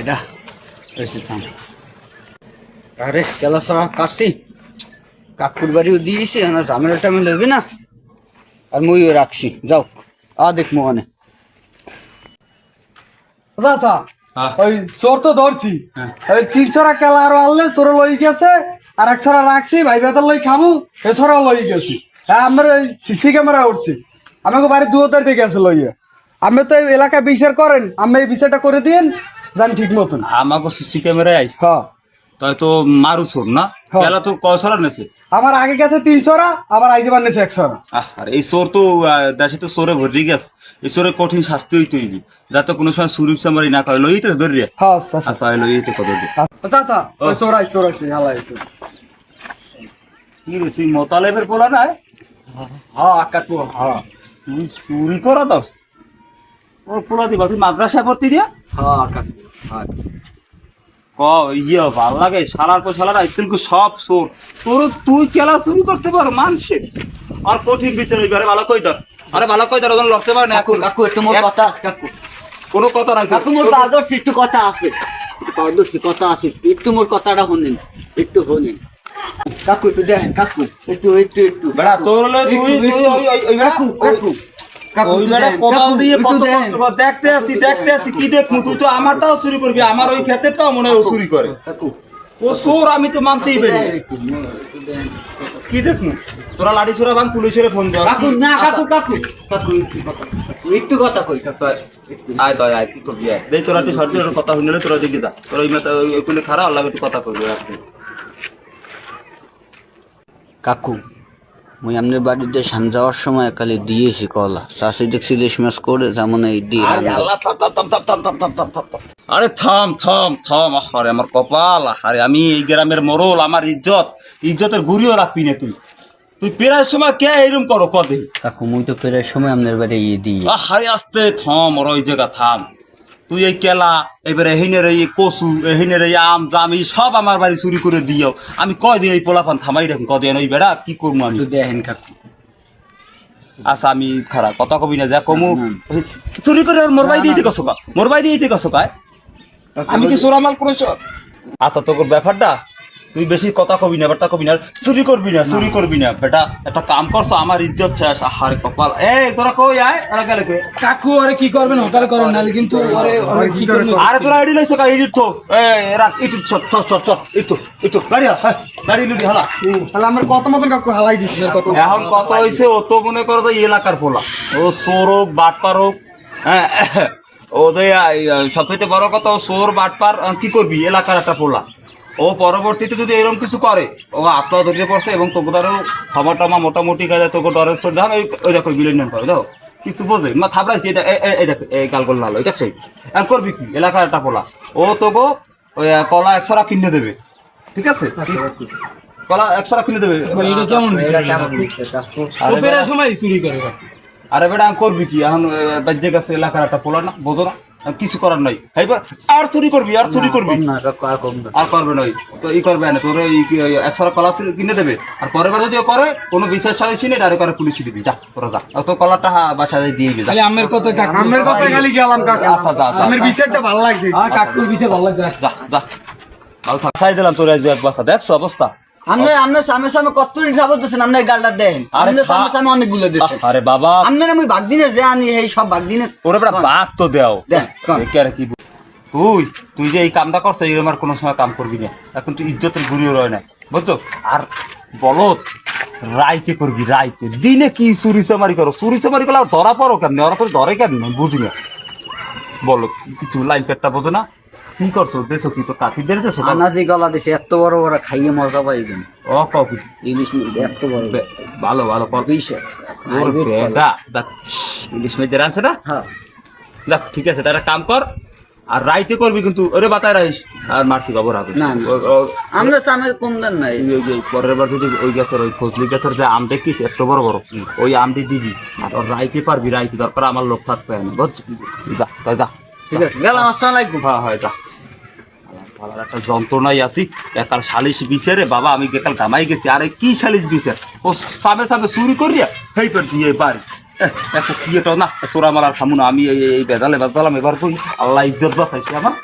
এটা এসে থাম। আরে কেলা সারা কাটছি। কাকুর বাড়িও দিয়েছি আমার ঝামেলা টামেলা হবে না। আর মুইও রাখছি যাও। আ দেখ মোহনে। চাচা হ্যাঁ। ওই চোর তো ধরছি। হ্যাঁ। ওই তিন ছড়া কেলা আরও আনলে চোর লই গেছে আর এক ছড়া রাখছি ভাই বেতার লই খামু এ ছড়া লই গেছি। হ্যাঁ আমরা ওই সিসি ক্যামেরা উঠছি। আমাকে বাড়ি দু তারিখে গেছে লইয়া। আমি তো এই এলাকায় বিচার করেন আমি এই বিচারটা করে দিন জানি ঠিক মতন। আমাকে সিসি ক্যামেরায় আইস। হ্যাঁ তাই তো মারু চোর না। পেলা তো কয় ছড়া নেছে? আমার আগে গেছে তিন ছড়া আবার আইতে পারনেছে এক ছড়া। আহ, আর এই চোর তো দেশে তো চোরে ভরি গেছে। এই চোরের কঠিন শাস্তি হইতে হইবি। যাতে কোনো সময় চুরি চামারি না করে। লইতে ধরি রে হ্যাঁ আচ্ছা লইতে কত দে চাচা ওই চোরাই চোরাইছি হালাই কি রে তুই মোতালেবের পোলা না হ্যাঁ কাকু হ্যাঁ তুই চুরি করা দস ও পোলা দিবা তুই মাদ্রাসায় ভর্তি দিয়া? হ্যাঁ কাকু হ্যাঁ ক ইয়ে ভালো লাগে? শালার পর শালার আইতেন সব চোর? তোর তুই কেলা চুরি করতে পারো মানুষের আর কঠিন বিচার হইবে আরে ভালো কই ধর? আরে ভালো কই ধর ওজন লড়তে পারে না এখন। কাকু একটু মোর কথা আছে কাকু। কোনো কথা নাই কাকু মোর পারদর্শী একটু কথা আছে। পারদর্শী কথা আছে। একটু মোর কথাটা শুনেন একটু শুনেন। কাকু একটু দেখেন কাকু একটু একটু একটু। বেড়া তোর তুই তুই ওই ওই ওই বেড়া। কাকু কাকু কাকু। ওই একটু বেড়া দেখেন, কোদাল কাকু, দিয়ে কত কষ্ট কর দেখতে আছি দেখতে আছি কি তুই তো আমারটাও চুরি করবি আমার ওই মনে হয় ও চুরি করে। কাকু। ও চোর আমি তো মানতেই পারি দেখেন একটু, একটু দেখেন। কি দেখমু তোরা লাড়ি ছোড়া বান পুলিশের ফোন দেওয়া। কাকু না কাকু কাকু। কাকু একটু কথা কাকু, একটু কথা কই আয় তো আয় কি করবি আয়। দেই তোরা তুই কথা শুনলে তোরা দেখি যা। তোরা ওই মেয়ে ওই কোলে খারাপ আল্লাহ একটু কথা কাকু মুই আমনের বাড়িতে সাম যাওয়ার সময় একালে দিয়েছি কলা। চাষি দেখছি ইলিশ মাছ করে যেমন এই দিয়ে আরে থাম থাম থাম আহারে আমার কপাল আহারে আমি এই গ্রামের মরল আমার ইজ্জত ইজ্জতের ঘুরিও রাখবি না তুই। তুই পেরার সময় কে এরম করো কদে কাকু মুই তো পেরার সময় আমনের বাড়ি ইয়ে দিই। আহারে আস্তে থাম ওর ওই জায়গা থাম। তুই এই কেলা এবারে এহিনের এই কচু এহিনের এই আম জাম এই সব আমার বাড়ি চুরি করে দিও। আমি কদিন এই পোলাপান থামাই রাখুন কদিন ওই বেড়া কি করব আমি? দেখেন কাকু আচ্ছা আমি খারাপ কথা কবি না যা কমু। চুরি করে মোর বাই দিয়ে কসকা মোর বাই দিয়ে কসকায় আমি কি চোরামাল করেছ? আচ্ছা তোর ব্যাপারটা? তুই বেশি কথা কবি না বার্তা কবি না চুরি করবি না চুরি করবি না। বেটা একটা কাম করছ আমার ইজ্জত শেষ। আহারে কপাল। এই তোরা কই আয় ওরা গেলে কই? কাকু আরে কি করবেন? হোটেল করেন নাহলে কিন্তু ওরে কি করবেন আরে তোরা এডি লইছো কা? এডি তো এই রাখ ইটু চট চট চট চট ইটু ইটু গাড়ি আ, হ্যাঁ, গাড়ি লুটি হালা। তাহলে আমার কত মতন কাকু হালাই দিছি এখন কত হইছে ও তো মনে করো তো এলাকার পোলা। ও সোরক বাটপার হোক হ্যাঁ ও তো সবচেয়ে বড় কথা ও সোর বাটপার কি করবি? এলাকার একটা পোলা। ও পরবর্তীতে যদি এরকম কিছু করে ও আত্মা ধরিয়ে পড়ছে এবং তোকে ধরো ক্ষমা টমা মোটামুটি কাজে তোকে ডরের সর দেখান ওই- দেখো বিলেন করে দেখো কিছু বোঝে মা থাপড়াইছি এটা এই- দেখো এই গাল গোল লাল এটা সেই আর করবি কি? এলাকার একটা পোলা। ও তোকে ওই কলা একশোরা কিনে দেবে। ঠিক আছে? কলা একশোরা কিনে দেবে। এটা কেমন বিষয় কাকু ও পেরার সময় চুরি করে। আরে বেটা করবি কি? এখন বাজ্যে গেছে এলাকার একটা পোলা না বোঝো না। কিছু করার নাই। এইবার আর চুরি করবি আর চুরি করবি। আর কম না। আর করবে না ওই। তো ই করবে না তোর ওই একশো কলা কিনে দেবে। আর পরের বার যদি করে কোনো বিশেষ সালিসি নেই ডাইরেক্ট করে পুলিশ দিবি। যা তোরা যা। আর তোর কলারটা হা- বাসায় দিয়ে দিবি খালি আমের কথা কাকু। আমের কথা খালি গেলাম কাকু। আচ্ছা, যা, যা, আমের। বিচারটা ভালো লাগছে। আর কাকুর বিষয় ভালো লাগে যা যা। ভালো থাক। সাই দিলাম তোর এক বাসা দেখছ অবস্থা? আপনি আপনার সামনে সামনে কত গালটা দেন। আরে সামনে সামনে অনেকগুলো দিচ্ছেন আরে বাবা। আমি দিনে যে আনি এই সব দিনে ওরে তো দেও। কি তুই তুই যে এই কামটা করছ এই আমার কোনো সময় কাম করবি না। এখন তুই ইজ্জতের ঘুরিয়ে রয় না। বুঝছ? আর বলত রাইতে করবি রাইতে। দিনে কি চুরি চামারি করো? চুরি চামারি করলে ধরা পড়ো কেমনি? ওরা তো ধরে কেমনি? বুঝি না। বলো কিছু লাইন পেটটা বোঝো না? কি করছ? দেছো কি? তো কাকি দিয়ে দেছো আনাজি গলা দিছে এত বড় বড় খাইয়ে মজা পাইবেন ও কিছু ইলিশ এত বড়। ভালো ভালো ওর বেটা দেখ ইলিশ মেয়েদের আনছে না? হ্যাঁ। দেখ ঠিক আছে তারা কাম কর আর রাইতে করবি কিন্তু ওরে বাতায় রাইস আর মারছি বাবুর হাতে। আমরা সামের কম দেন নাই। পরের বার যদি ওই গাছের ওই ফজলি গাছের যে আম দেখতিস এত বড় বড় ওই আমটি দিবি আর ওর রাইতে পারবি রাইতে দরকার আমার লোক থাকবে না বুঝছিস যা তাই যা। ঠিক আছে গেলাম আসসালামু আলাইকুম। হ্যাঁ হয় যা। ভালো একটা যন্ত্রণাই আছি। একাল সালিশ বিচারে, বাবা, আমি গেকাল গামাই গেছি, আরে কি সালিশ বিচার? ও সাবে সাবে চুরি করিয়া হেই পেট দিয়ে বাড়ি। এত কি এটা না, সোরা মালার খামু না আমি এই বেদালে বেদালাম এবার কই? আল্লাহ ইজ্জত বাঁচাইছি আমার।